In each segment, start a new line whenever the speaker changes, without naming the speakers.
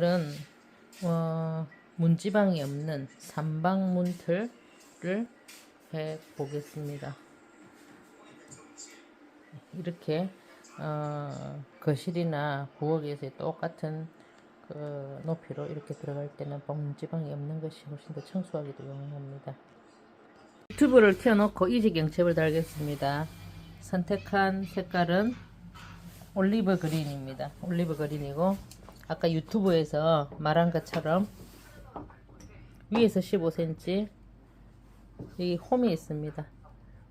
오늘은 어, 문지방이 없는 삼방 문틀을 해 보겠습니다. 이렇게 어, 거실이나 부엌에서 똑같은 그 높이로 이렇게 들어갈 때는 문지방이 없는 것이 훨씬 더 청소하기도 용이합니다. 유튜브를 켜놓고 이지경첩을 달겠습니다. 선택한 색깔은 올리브 그린입니다. 올리브 그린이고 아까 유튜브에서 말한 것처럼 위에서 15cm 여기 홈이 있습니다.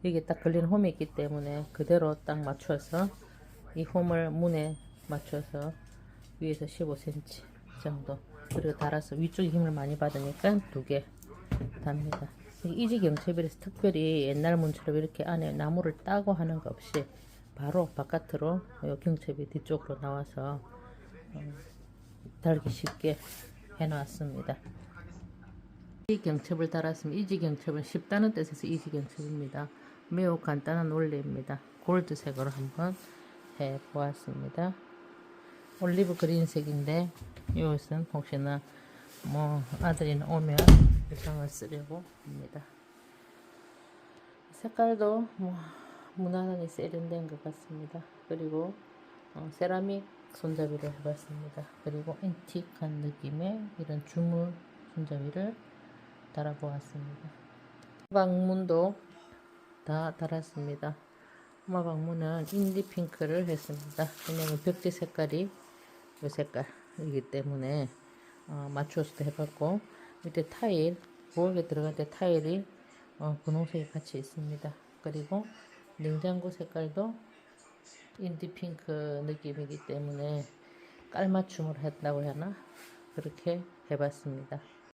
여기 딱 걸린 홈이 있기 때문에 그대로 딱 맞춰서 이 홈을 문에 맞춰서 위에서 15cm 정도 그리고 달아서 위쪽에 힘을 많이 받으니까 두 개 답니다. 이지경첩이라서 특별히 옛날 문처럼 이렇게 안에 나무를 따고 하는 거 없이 바로 바깥으로 요 경첩이 뒤쪽으로 나와서 어, 달기 쉽게 해놨습니다. 이지경첩을 달았으면 이지경첩은 쉽다는 뜻에서 이지경첩입니다. 매우 간단한 원리입니다. 골드색으로 한번 해보았습니다. 올리브 그린색인데 이것은 혹시나 뭐 아들이 오면 의상을 쓰려고 합니다. 색깔도 뭐 무난하게 세련된 것 같습니다. 그리고 어, 세라믹 손잡이를 해봤습니다. 그리고 앤틱한 느낌의 이런 주물 손잡이를 달아보았습니다. 방문도 다 달았습니다. 엄마 방문은 인디 핑크를 했습니다. 왜냐면 벽지 색깔이 이 색깔이기 때문에 어, 맞추어서도 해봤고 밑에 타일 부엌에 들어갈 때 타일이 어, 분홍색이 같이 있습니다. 그리고 냉장고 색깔도 인디 핑크 느낌이기 때문에 깔맞춤을 했다고 하나 그렇게 해봤습니다.